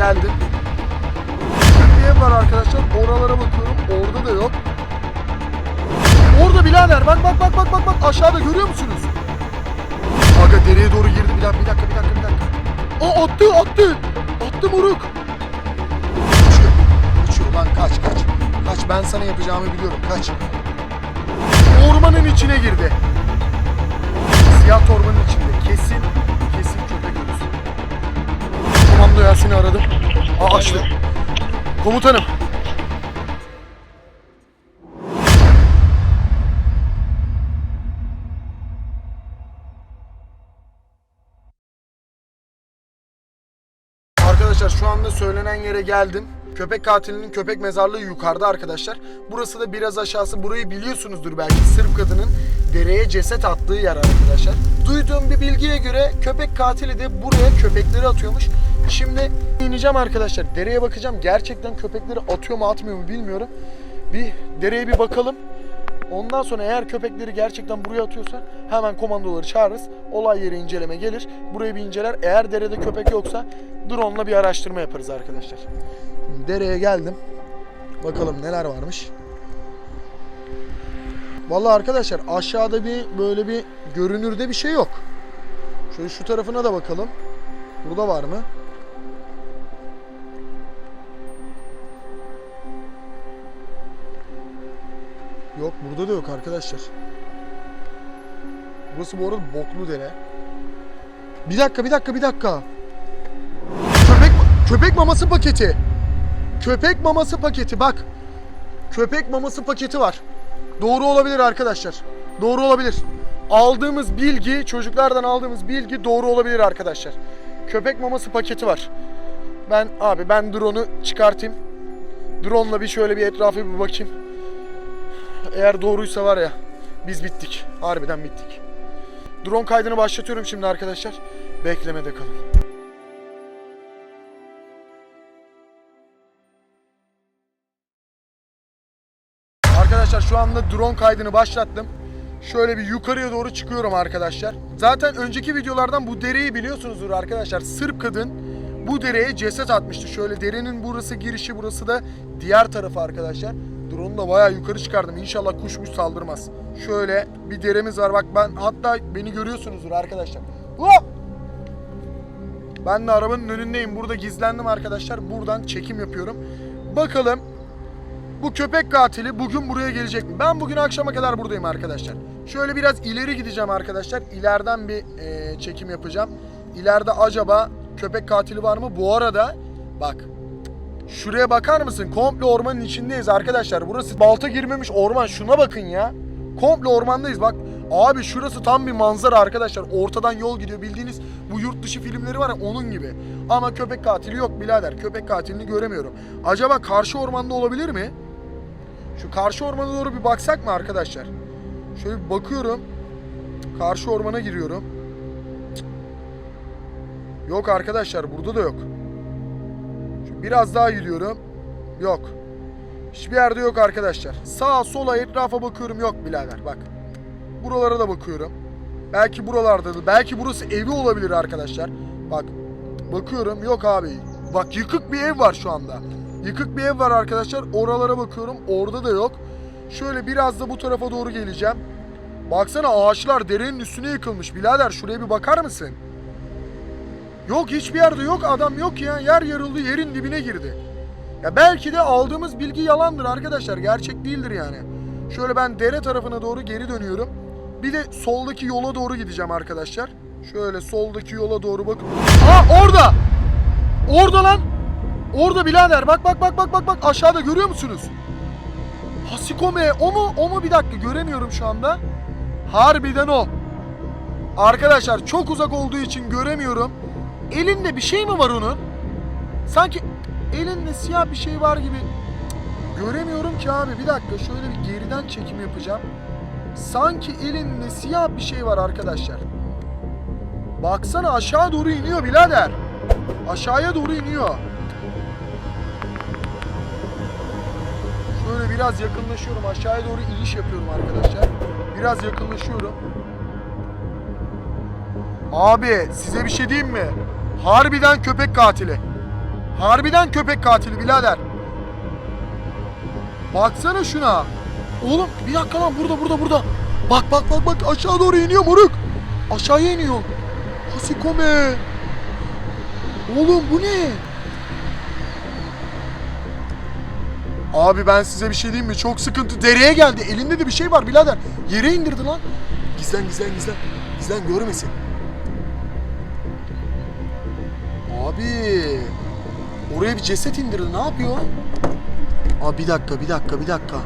geldim. Ev var arkadaşlar. Oralara bakıyorum. Orada da yok. Orada birader. Bak bak bak bak bak bak. Aşağıda görüyor musunuz? Aga dereye doğru girdi. Bir dakika bir dakika bir dakika bir dakika. Aa attı attı. Attı moruk. Uçuyor. Uçuyor lan kaç kaç. Kaç ben sana yapacağımı biliyorum kaç. Ormanın içine girdi. Siyah torbanın içinde. Kesin. Komando Yasin'i aradım. Aa açtı. Komutanım. Arkadaşlar şu anda söylenen yere geldim. Köpek katilinin köpek mezarlığı yukarıda arkadaşlar. Burası da biraz aşağısı. Burayı biliyorsunuzdur belki. Sırp kadının dereye ceset attığı yer arkadaşlar. Duyduğum bir bilgiye göre köpek katili de buraya köpekleri atıyormuş. Şimdi ineceğim arkadaşlar. Dereye bakacağım. Gerçekten köpekleri atıyor mu atmıyor mu bilmiyorum. Bir dereye bir bakalım. Ondan sonra eğer köpekleri gerçekten buraya atıyorsa hemen komandoları çağırırız. Olay yeri inceleme gelir. Burayı bir inceler. Eğer derede köpek yoksa drone'la bir araştırma yaparız arkadaşlar. Dereye geldim. Bakalım neler varmış. Vallahi arkadaşlar aşağıda bir böyle bir görünürde bir şey yok. Şöyle şu tarafına da bakalım. Burada var mı? Yok burada da yok arkadaşlar. Burası bu arada boklu dere. Bir dakika bir dakika bir dakika. Köpek köpek maması paketi. Köpek maması paketi bak. Köpek maması paketi var. Doğru olabilir arkadaşlar. Doğru olabilir. Aldığımız bilgi, çocuklardan aldığımız bilgi doğru olabilir arkadaşlar. Köpek maması paketi var. Ben abi ben drone'u çıkartayım. Drone'la bir şöyle bir etrafı bir bakayım. Eğer doğruysa var ya biz bittik. Harbiden bittik. Drone kaydını başlatıyorum şimdi arkadaşlar. Beklemede kalın. Arkadaşlar şu anda drone kaydını başlattım. Şöyle bir yukarıya doğru çıkıyorum arkadaşlar. Zaten önceki videolardan bu dereyi biliyorsunuzdur arkadaşlar. Sırp kadın bu dereye ceset atmıştı. Şöyle derenin burası girişi burası da diğer tarafı arkadaşlar. Drone'u da bayağı yukarı çıkardım. İnşallah kuşmuş saldırmaz. Şöyle bir deremiz var. Bak ben hatta beni görüyorsunuzdur arkadaşlar. Hop! Ben de arabanın önündeyim. Burada gizlendim arkadaşlar. Buradan çekim yapıyorum. Bakalım bu köpek katili bugün buraya gelecek mi? Ben bugün akşama kadar buradayım arkadaşlar. Şöyle biraz ileri gideceğim arkadaşlar. İleriden bir e, çekim yapacağım. İleride acaba köpek katili var mı? Bu arada bak şuraya bakar mısın? Komple ormanın içindeyiz arkadaşlar. Burası balta girmemiş orman. Şuna bakın ya. Komple ormandayız bak. Abi şurası tam bir manzara arkadaşlar. Ortadan yol gidiyor. Bildiğiniz bu yurt dışı filmleri var ya onun gibi. Ama köpek katili yok birader. Köpek katilini göremiyorum. Acaba karşı ormanda olabilir mi? Şu karşı ormana doğru bir baksak mı arkadaşlar? Şöyle bir bakıyorum. Karşı ormana giriyorum. Yok arkadaşlar burada da yok. Şu biraz daha gidiyorum. Yok. Hiçbir yerde yok arkadaşlar. Sağa sola etrafa bakıyorum yok birader bak. Buralara da bakıyorum. Belki buralardadır. Belki burası evi olabilir arkadaşlar. Bak bakıyorum yok abi. Bak yıkık bir ev var şu anda. Yıkık bir ev var arkadaşlar. Oralara bakıyorum. Orada da yok. Şöyle biraz da bu tarafa doğru geleceğim. Baksana ağaçlar derenin üstüne yıkılmış. Birader şuraya bir bakar mısın? Yok hiçbir yerde yok adam yok ya. Yer yarıldı yerin dibine girdi. Ya belki de aldığımız bilgi yalandır arkadaşlar. Gerçek değildir yani. Şöyle ben dere tarafına doğru geri dönüyorum. Bir de soldaki yola doğru gideceğim arkadaşlar. Şöyle soldaki yola doğru bakın. Aa orada! Orada lan! Orada birader bak bak bak bak bak bak aşağıda görüyor musunuz? Hasikome o mu? O mu bir dakika göremiyorum şu anda. Harbiden o. Arkadaşlar çok uzak olduğu için göremiyorum. Elinde bir şey mi var onun? Sanki elinde siyah bir şey var gibi. Göremiyorum ki abi. Bir dakika şöyle bir geriden çekim yapacağım. Sanki elinde siyah bir şey var arkadaşlar. Baksana aşağı doğru iniyor birader. Aşağıya doğru iniyor. Şöyle biraz yakınlaşıyorum. Aşağıya doğru iniş yapıyorum arkadaşlar. Biraz yakınlaşıyorum. Abi size bir şey diyeyim mi? Harbiden köpek katili. Harbiden köpek katili birader. Baksana şuna. Oğlum bir dakika lan burada burada burada. Bak bak bak bak aşağı doğru iniyor moruk. Aşağıya iniyor. Hasikome. Oğlum bu ne? Abi ben size bir şey diyeyim mi? Çok sıkıntı. Dereye geldi. Elinde de bir şey var birader. Yere indirdi lan. Gizlen gizlen gizlen. Gizlen görmesin. Abi. Oraya bir ceset indirdi. Ne yapıyor? Aa bir dakika bir dakika bir dakika.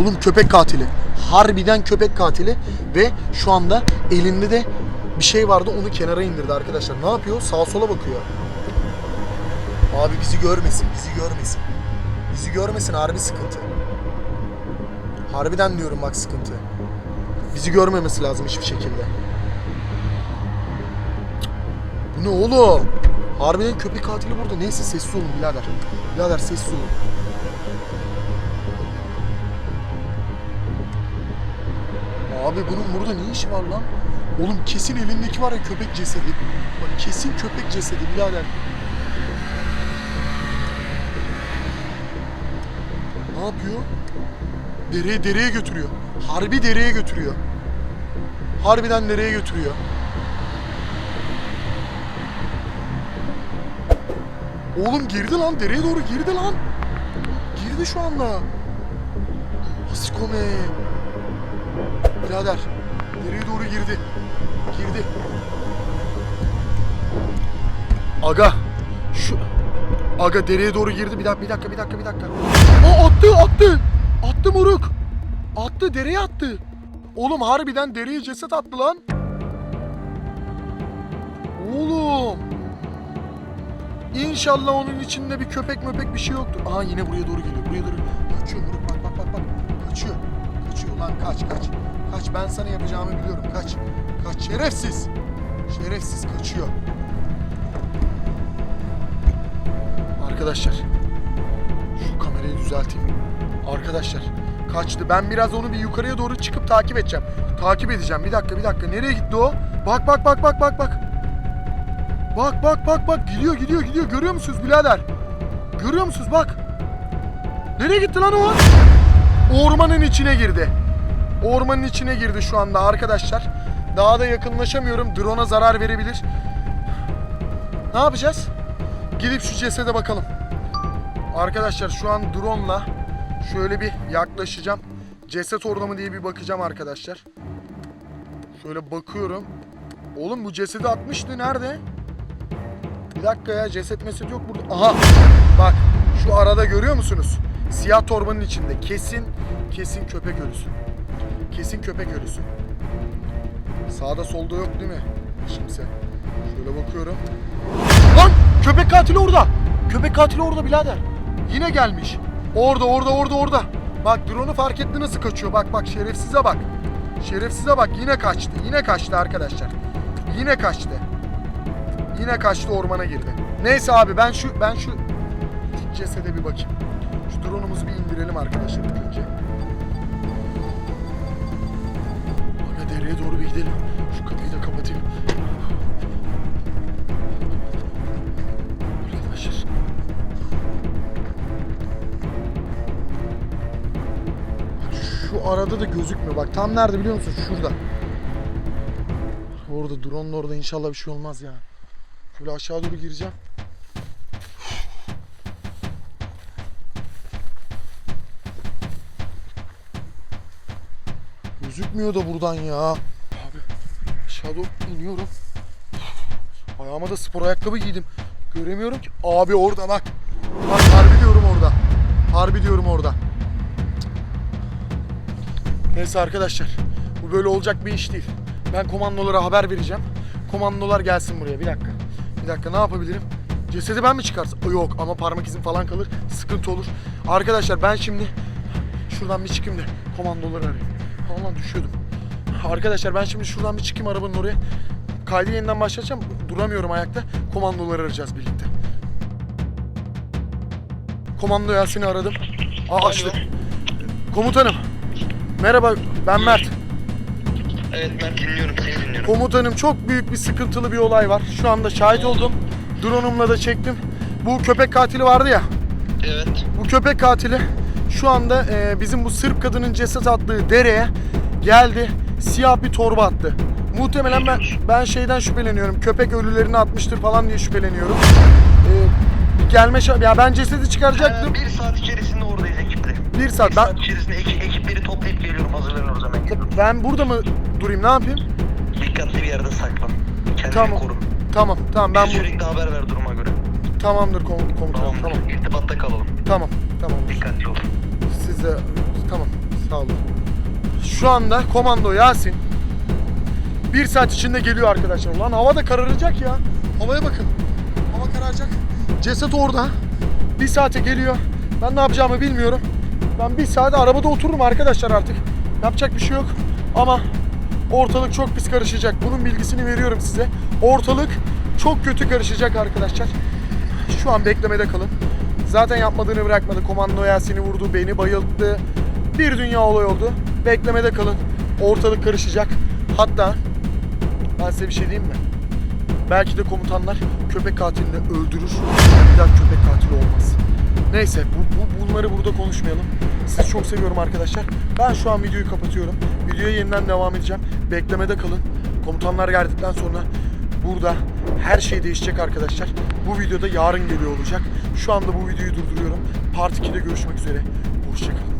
Oğlum köpek katili. Harbiden köpek katili ve şu anda elinde de bir şey vardı onu kenara indirdi arkadaşlar. Ne yapıyor? Sağa sola bakıyor. Abi bizi görmesin, bizi görmesin. Bizi görmesin harbi sıkıntı. Harbiden diyorum bak sıkıntı. Bizi görmemesi lazım hiçbir şekilde. Bu ne oğlum? Harbiden köpek katili burada. Neyse sessiz olun birader. Birader sessiz olun. Abi bunun burada ne işi var lan? Oğlum kesin elindeki var ya köpek cesedi. Bak kesin köpek cesedi birader. Ne yapıyor? Dereye dereye götürüyor. Harbi dereye götürüyor. Harbiden nereye götürüyor? Oğlum girdi lan dereye doğru girdi lan. Girdi şu anda. Asikome. Birader dereye doğru girdi. Girdi. Aga Aga dereye doğru girdi. Bir dakika bir dakika bir dakika bir dakika. O attı attı. Attı moruk. Attı dereye attı. Oğlum harbiden dereye ceset attı lan. Oğlum. İnşallah onun içinde bir köpek möpek bir şey yoktur. Aha yine buraya doğru geliyor. Buraya doğru. Kaçıyor moruk bak bak bak bak. Kaçıyor. Kaçıyor lan kaç kaç. Kaç ben sana yapacağımı biliyorum kaç. Kaç şerefsiz. Şerefsiz kaçıyor. Arkadaşlar. Şu kamerayı düzelteyim. Arkadaşlar kaçtı. Ben biraz onu bir yukarıya doğru çıkıp takip edeceğim. Takip edeceğim. Bir dakika bir dakika. Nereye gitti o? Bak bak bak bak bak bak. Bak bak bak bak. Gidiyor gidiyor gidiyor. Görüyor musunuz birader? Görüyor musunuz bak. Nereye gitti lan o? Ormanın içine girdi. Ormanın içine girdi şu anda arkadaşlar. Daha da yakınlaşamıyorum. Drone'a zarar verebilir. Ne yapacağız? Gidip şu cesede bakalım. Arkadaşlar şu an drone'la şöyle bir yaklaşacağım. Ceset orada mı diye bir bakacağım arkadaşlar. Şöyle bakıyorum. Oğlum bu cesedi atmıştı nerede? Bir dakika ya ceset meset yok burada. Aha bak şu arada görüyor musunuz? Siyah torbanın içinde kesin kesin köpek ölüsü. Kesin köpek ölüsü. Sağda solda yok değil mi? Kimse. Şöyle bakıyorum. Köpek katili orada. Köpek katili orada birader. Yine gelmiş. Orada orada orada orada. Bak drone'u fark etti nasıl kaçıyor. Bak bak şerefsize bak. Şerefsize bak yine kaçtı. Yine kaçtı arkadaşlar. Yine kaçtı. Yine kaçtı ormana girdi. Neyse abi ben şu ben şu cesede bir bakayım. Şu drone'umuzu bir indirelim arkadaşlar ilk önce. Aga dereye doğru bir gidelim. Şu kapıyı da kapatayım. Arada da gözükmüyor. Bak tam nerede biliyor musun? Şurada. Orada drone'un orada inşallah bir şey olmaz ya. Şöyle aşağı doğru gireceğim. Gözükmüyor da buradan ya. Abi aşağı doğru iniyorum. Ayağıma da spor ayakkabı giydim. Göremiyorum ki. Abi orada bak. Bak harbi diyorum orada. Harbi diyorum orada. Neyse arkadaşlar. Bu böyle olacak bir iş değil. Ben komandolara haber vereceğim. Komandolar gelsin buraya. Bir dakika. Bir dakika ne yapabilirim? Cesedi ben mi çıkarsam? Yok ama parmak izim falan kalır. Sıkıntı olur. Arkadaşlar ben şimdi şuradan bir çıkayım da komandoları arayayım. Allah düşüyordum. Arkadaşlar ben şimdi şuradan bir çıkayım arabanın oraya. Kaydı yeniden başlatacağım. Duramıyorum ayakta. Komandoları arayacağız birlikte. Komando Yasin'i aradım. Aa açtı. Komutanım. Merhaba ben Mert. Evet ben dinliyorum seni dinliyorum. Komutanım çok büyük bir sıkıntılı bir olay var. Şu anda şahit oldum. Drone'umla da çektim. Bu köpek katili vardı ya. Evet. Bu köpek katili şu anda e, bizim bu Sırp kadının ceset attığı dereye geldi. Siyah bir torba attı. Muhtemelen ben ben şeyden şüpheleniyorum. Köpek ölülerini atmıştır falan diye şüpheleniyorum. E, bir gelme şa- ya ben cesedi çıkaracaktım. Ee, bir saat içerisinde oradayız ekiple. Bir saat. Bir Ben saat içerisinde ekip, ekipleri toplayıp geliyorum hazırlanıyoruz hemen geliyorum. ben burada mı durayım? Ne yapayım? Dikkatli bir yerde saklan. Kendini Tamam. koru. Tamam. Tamam ben Ben bu sürekli haber ver duruma göre. tamamdır kom- komutanım. Tamam. Tamam. İrtibatta kalalım. Tamam. Tamam. Dikkatli ol. Siz de tamam sağ olun. Şu anda komando Yasin bir saat içinde geliyor arkadaşlar. Ulan hava da kararacak ya. Havaya bakın. Hava kararacak. Ceset orada. Bir saate geliyor. Ben ne yapacağımı bilmiyorum. Ben bir saat arabada otururum arkadaşlar artık. Yapacak bir şey yok. Ama ortalık çok pis karışacak. Bunun bilgisini veriyorum size. Ortalık çok kötü karışacak arkadaşlar. Şu an beklemede kalın. Zaten yapmadığını bırakmadı. Komando Yasin'i vurdu, beni bayılttı. Bir dünya olay oldu. Beklemede kalın. Ortalık karışacak. Hatta ben size bir şey diyeyim mi? Belki de komutanlar köpek katilini öldürür. Bir daha köpek katili olmaz. Neyse bu, bu- bunları burada konuşmayalım. Sizi çok seviyorum arkadaşlar. Ben şu an videoyu kapatıyorum. Videoya yeniden devam edeceğim. Beklemede kalın. Komutanlar geldikten sonra burada her şey değişecek arkadaşlar. Bu videoda yarın geliyor olacak. Şu anda bu videoyu durduruyorum. Part 2'de görüşmek üzere. Hoşçakalın.